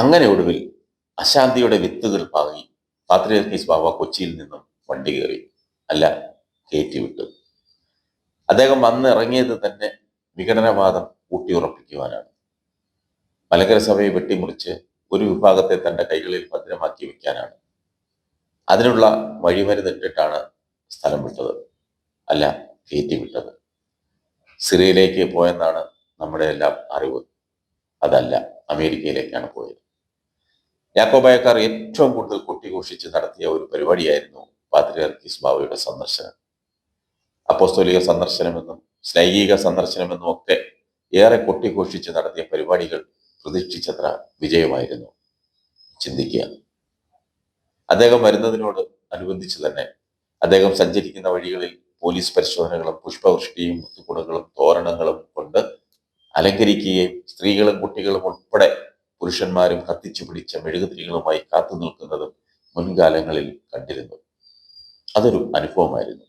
അങ്ങനെ ഒടുവിൽ അശാന്തിയുടെ വിത്തുകൾ പാകി പാത്രിയർക്കീസ് ബാബ കൊച്ചിയിൽ നിന്നും വണ്ടി കയറി. അല്ല കയറ്റി വിട്ടു. അദ്ദേഹം വന്ന് ഇറങ്ങിയത് തന്നെ വിഘടനവാദം ഊട്ടിയുറപ്പിക്കുവാനാണ്. മലങ്കര സഭയെ വെട്ടിമുറിച്ച് ഒരു വിഭാഗത്തെ തന്റെ കൈകളിൽ ഭദ്രമാക്കി വെക്കാനാണ്. അതിനുള്ള വഴിമരുന്നിട്ടിട്ടാണ് സ്ഥലം വിട്ടത്. അല്ല കയറ്റി വിട്ടത്. സിറിയയിലേക്ക് പോയെന്നാണ് നമ്മുടെ എല്ലാം അറിവ്. അതല്ല അമേരിക്കയിലേക്കാണ് പോയത്. യാക്കോബായക്കാർ ഏറ്റവും കൂടുതൽ കൊട്ടിഘോഷിച്ച് നടത്തിയ ഒരു പരിപാടിയായിരുന്നു പാത്രിയർക്കിസ് ബാവയുടെ സന്ദർശനം. അപ്പോസ്തോലിക സന്ദർശനമെന്നും സ്നൈഹിക സന്ദർശനമെന്നും ഒക്കെ ഏറെ കൊട്ടിഘോഷിച്ച് നടത്തിയ പരിപാടികൾ പ്രതീക്ഷിച്ചത്ര വിജയമായിരുന്നു. ചിന്തിക്കുക. അദ്ദേഹം വരുന്നതിനോട് അനുബന്ധിച്ച് തന്നെ അദ്ദേഹം സഞ്ചരിക്കുന്ന വഴികളിൽ പോലീസ് പരിശോധനകളും പുഷ്പവൃഷ്ടിയും മുത്തുകുടകളും തോരണങ്ങളും കൊണ്ട് അലങ്കരിക്കുകയും സ്ത്രീകളും കുട്ടികളും ഉൾപ്പെടെ പുരുഷന്മാരും കത്തിച്ചു പിടിച്ച മെഴുകുതിരികളുമായി കാത്തു നിൽക്കുന്നതും മുൻകാലങ്ങളിൽ കണ്ടിരുന്നു. അതൊരു അനുഭവമായിരുന്നു.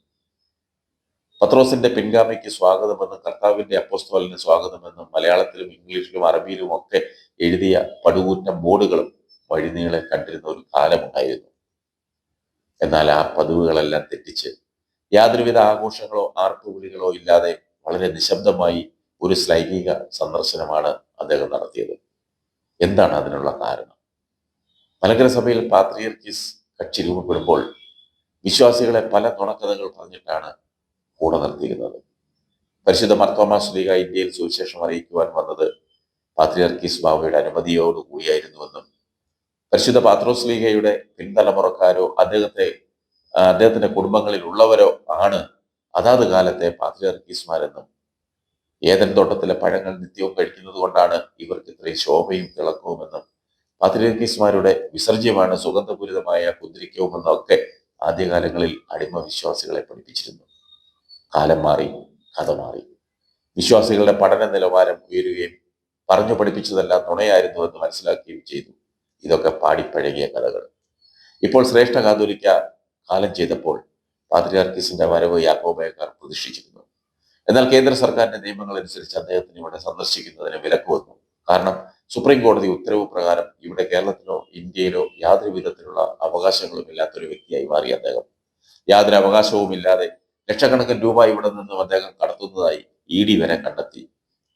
പത്രോസിന്റെ പിൻഗാമിക്ക് സ്വാഗതമെന്നും കർത്താവിന്റെ അപ്പോസ്തോലിന് സ്വാഗതമെന്നും മലയാളത്തിലും ഇംഗ്ലീഷിലും അറബിയിലും ഒക്കെ എഴുതിയ പടുകൂറ്റ ബോർഡുകളും വഴിനീളെ കണ്ടിരുന്ന ഒരു കാലമുണ്ടായിരുന്നു. എന്നാൽ ആ പതിവുകളെല്ലാം തെറ്റിച്ച് യാതൊരുവിധ ആഘോഷങ്ങളോ ആർപ്പുവിളികളോ ഇല്ലാതെ വളരെ നിശബ്ദമായി ഒരു ശ്ലൈംഗിക സന്ദർശനമാണ് അദ്ദേഹം നടത്തിയത്. എന്താണ് അതിനുള്ള കാരണം? മലങ്കര സഭയിൽ കക്ഷി രൂപപ്പെടുമ്പോൾ വിശ്വാസികളെ പല നുണക്കഥകൾ പറഞ്ഞിട്ടാണ് കൂടെ നിർത്തിയിരുന്നത്. പരിശുദ്ധ മർത്തോമാ ശ്രീക ഇന്ത്യയിൽ സുവിശേഷം അറിയിക്കുവാൻ വന്നത് പാത്രിയർക്കിസ് ബാബയുടെ അനുമതിയോടുകൂടിയായിരുന്നുവെന്നും പരിശുദ്ധ പാത്രോസ് ലീഗയുടെ പിൻതലമുറക്കാരോ അദ്ദേഹത്തെ അദ്ദേഹത്തിന്റെ കുടുംബങ്ങളിൽ ഉള്ളവരോ ആണ് അതാത് കാലത്തെ പാത്രിയർക്കീസ്മാരെന്നും ഏതൻ തോട്ടത്തിലെ പഴങ്ങൾ നിത്യവും കഴിക്കുന്നത് കൊണ്ടാണ് ഇവർക്ക് ഇത്രയും ശോഭയും തിളക്കവുമെന്നും പാത്രിയർക്കീസ്മാരുടെ വിസർജ്യമാണ് സുഗന്ധപൂരിതമായ കുന്തിരിക്കവുമെന്നും ഒക്കെ ആദ്യകാലങ്ങളിൽ അടിമ വിശ്വാസികളെ പഠിപ്പിച്ചിരുന്നു. കാലം മാറി കഥ മാറി. വിശ്വാസികളുടെ പഠന നിലവാരം ഉയരുകയും പറഞ്ഞു പഠിപ്പിച്ചതല്ല നുണയായിരുന്നു എന്ന് മനസ്സിലാക്കുകയും ചെയ്തു. ഇതൊക്കെ പാടിപ്പഴകിയ കഥകൾ. ഇപ്പോൾ ശ്രേഷ്ഠ കാതോലിക്ക കാലം ചെയ്തപ്പോൾ പാത്രിയാർക്കിസിന്റെ വരവ് യാക്കോബയക്കാർ പ്രതീക്ഷിച്ചിരുന്നു എന്നാൽ കേന്ദ്ര സർക്കാരിന്റെ നിയമങ്ങൾ അനുസരിച്ച് അദ്ദേഹത്തിന് ഇവിടെ സന്ദർശിക്കുന്നതിന് വിലക്ക് വന്നു. കാരണം സുപ്രീം കോടതി ഉത്തരവ് പ്രകാരം ഇവിടെ കേരളത്തിലോ ഇന്ത്യയിലോ യാതൊരു വിധത്തിലുള്ള അവകാശങ്ങളും ഇല്ലാത്തൊരു വ്യക്തിയായി മാറി അദ്ദേഹം. യാതൊരു അവകാശവും ഇല്ലാതെ ലക്ഷക്കണക്കിന് രൂപ ഇവിടെ നിന്നും അദ്ദേഹം കടത്തുന്നതായി ഇ ഡി വരെ കണ്ടെത്തി.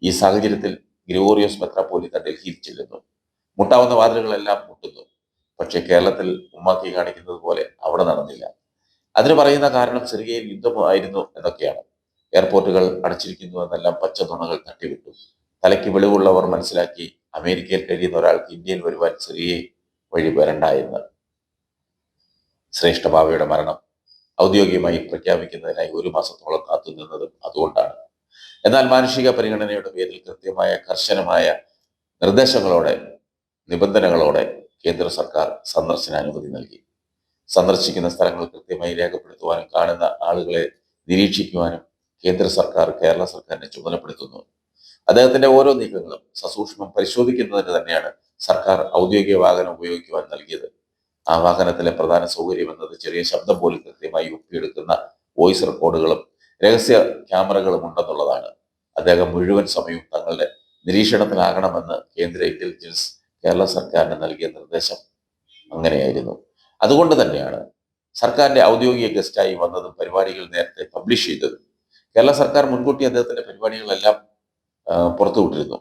ഈ സാഹചര്യത്തിൽ ഗ്രിഗോറിയോസ് മെത്രാപ്പോലിത്ത ഡൽഹിയിൽ ചെല്ലുന്നു. മുട്ടാവുന്ന വാതിലുകളെല്ലാം മുട്ടുന്നു. പക്ഷേ കേരളത്തിൽ ഉമ്മാക്കി കാണിക്കുന്നത് പോലെ അവിടെ നടന്നില്ല. അതിന് പറയുന്ന കാരണം സിറിയയിൽ യുദ്ധമായിരുന്നു എന്നൊക്കെയാണ്. എയർപോർട്ടുകൾ അടച്ചിരിക്കുന്നു എന്നെല്ലാം പച്ച നുണകൾ തട്ടിവിട്ടു. തലയ്ക്ക് വെളിവുള്ളവർ മനസ്സിലാക്കി അമേരിക്കയിൽ കഴിയുന്ന ഒരാൾക്ക് ഇന്ത്യയിൽ വരുവാൻ ചെറിയ വഴി വരണ്ട എന്ന് ശ്രേഷ്ഠഭാവയുടെ മരണം ഔദ്യോഗികമായി പ്രഖ്യാപിക്കുന്നതിനായി ഒരു മാസത്തോളം കാത്തുനിന്നതും അതുകൊണ്ടാണ്. എന്നാൽ മാനുഷിക പരിഗണനയുടെ പേരിൽ കൃത്യമായ കർശനമായ നിർദ്ദേശങ്ങളോടെ നിബന്ധനകളോടെ കേന്ദ്ര സർക്കാർ സന്ദർശന അനുമതി നൽകി. സന്ദർശിക്കുന്ന സ്ഥലങ്ങൾ കൃത്യമായി രേഖപ്പെടുത്തുവാനും കാണുന്ന ആളുകളെ നിരീക്ഷിക്കുവാനും കേന്ദ്ര സർക്കാർ കേരള സർക്കാരിനെ ചുമതലപ്പെടുത്തുന്നു. അദ്ദേഹത്തിന്റെ ഓരോ നീക്കങ്ങളും സസൂക്ഷ്മം പരിശോധിക്കുന്നതിന് തന്നെയാണ് സർക്കാർ ഔദ്യോഗിക വാഹനം ഉപയോഗിക്കുവാൻ നൽകിയത്. ആ വാഹനത്തിലെ പ്രധാന സൗകര്യം എന്നത് ചെറിയ ശബ്ദം പോലും കൃത്യമായി ഒപ്പിയെടുക്കുന്ന വോയിസ് റെക്കോർഡുകളും രഹസ്യ ക്യാമറകളും ഉണ്ടെന്നുള്ളതാണ്. അദ്ദേഹം മുഴുവൻ സമയവും തങ്ങളുടെ നിരീക്ഷണത്തിലാകണമെന്ന് കേന്ദ്ര ഇന്റലിജൻസ് കേരള സർക്കാരിന് നൽകിയ നിർദ്ദേശം അങ്ങനെയായിരുന്നു. അതുകൊണ്ട് തന്നെയാണ് സർക്കാരിന്റെ ഔദ്യോഗിക ഗസ്റ്റായി വന്നതും പരിപാടികൾ നേരത്തെ പബ്ലിഷ് ചെയ്തതും കേരള സർക്കാർ മുൻകൂട്ടി അദ്ദേഹത്തിന്റെ പരിപാടികളെല്ലാം പുറത്തുവിട്ടിരുന്നു.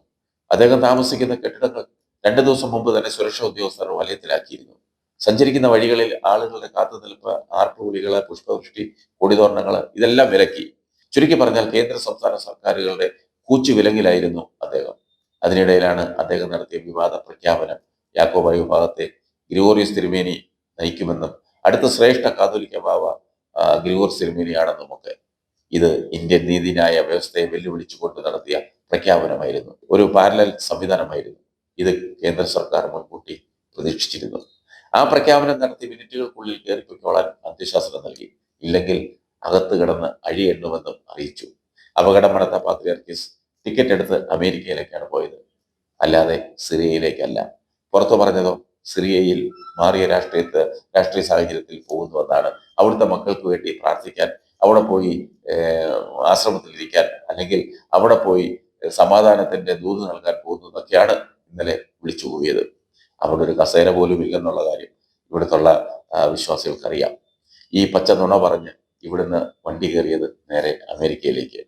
അദ്ദേഹം താമസിക്കുന്ന കെട്ടിടങ്ങൾ രണ്ടു ദിവസം മുമ്പ് തന്നെ സുരക്ഷാ ഉദ്യോഗസ്ഥർ വലയത്തിലാക്കിയിരുന്നു. സഞ്ചരിക്കുന്ന വഴികളിൽ ആളുകളുടെ കാത്തുനിൽപ്പ് ആർപ്പുവിളികൾ പുഷ്പവൃഷ്ടി കൊടിതോരണങ്ങൾ ഇതെല്ലാം വിലക്കി. ചുരുക്കി പറഞ്ഞാൽ കേന്ദ്ര സംസ്ഥാന സർക്കാരുകളുടെ കൂച്ചു വിലങ്ങിലായിരുന്നു അദ്ദേഹം. അതിനിടയിലാണ് അദ്ദേഹം നടത്തിയ വിവാദ പ്രഖ്യാപനം. യാക്കോബായ വിഭാഗത്തെ ഗ്രിഗോറിയസ് തിരുമേനി നയിക്കുമെന്നും അടുത്ത ശ്രേഷ്ഠ കാതോലിക്ക ബാവ ഗ്രിഗോർ തിരുമേനിയാണെന്നും ഒക്കെ ഇത് ഇന്ത്യൻ നീതിന്യായ വ്യവസ്ഥയെ വെല്ലുവിളിച്ചുകൊണ്ട് നടത്തിയ പ്രഖ്യാപനമായിരുന്നു. ഒരു പാരലൽ സംവിധാനമായിരുന്നു ഇത് കേന്ദ്ര സർക്കാർ മുൻകൂട്ടി പ്രതീക്ഷിച്ചിരുന്നു ആ പ്രഖ്യാപനം നടത്തി മിനിറ്റുകൾക്കുള്ളിൽ കയറിപ്പൊയ്ക്കോളാൻ അന്ത്യശാസനം നൽകി. ഇല്ലെങ്കിൽ അകത്ത് കിടന്ന് അഴി എണ്ണുമെന്നും അറിയിച്ചു. അപകടം നടത്ത പാത്രിയാർക്കിസ് ടിക്കറ്റ് എടുത്ത് അമേരിക്കയിലേക്കാണ് പോയത്. അല്ലാതെ സിറിയയിലേക്കല്ല. പുറത്തു പറഞ്ഞതോ സിറിയയിൽ മാറിയ രാഷ്ട്രീയത്ത് രാഷ്ട്രീയ സാഹചര്യത്തിൽ പോകുന്നുവെന്നാണ് അവിടുത്തെ മക്കൾക്ക് വേണ്ടി പ്രാർത്ഥിക്കാൻ അവിടെ പോയി ഏഹ്, ആശ്രമത്തിലിരിക്കാൻ അല്ലെങ്കിൽ അവിടെ പോയി സമാധാനത്തിന്റെ ദൂത് നൽകാൻ പോകുന്നതൊക്കെയാണ് ഇന്നലെ വിളിച്ചു പോയത് അവിടെ ഒരു കസേര പോലും ഇല്ലെന്നുള്ള കാര്യം ഇവിടുത്തുള്ള വിശ്വാസികൾക്കറിയാം. ഈ പച്ച നുണ പറഞ്ഞ് ഇവിടുന്ന് വണ്ടി കയറിയത് നേരെ അമേരിക്കയിലേക്ക്.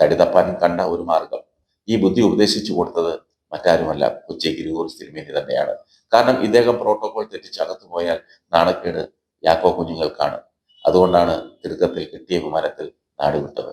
തടിതപ്പാൻ കണ്ട ഒരു മാർഗം. ഈ ബുദ്ധി ഉപദേശിച്ചു കൊടുത്തത് മറ്റാരുമല്ല കൊച്ചി ഗിരിഗോറിസ് തിരുമേനി തന്നെയാണ്. കാരണം ഇദ്ദേഹം പ്രോട്ടോകോൾ തെറ്റിച്ച് അകത്ത് പോയാൽ നാണക്കേട് യാക്കോ കുഞ്ഞുങ്ങൾക്കാണ്. അതുകൊണ്ടാണ് തിടുക്കത്തിൽ കിട്ടിയ കുമാരത്തിൽ നാട് വിട്ടത്.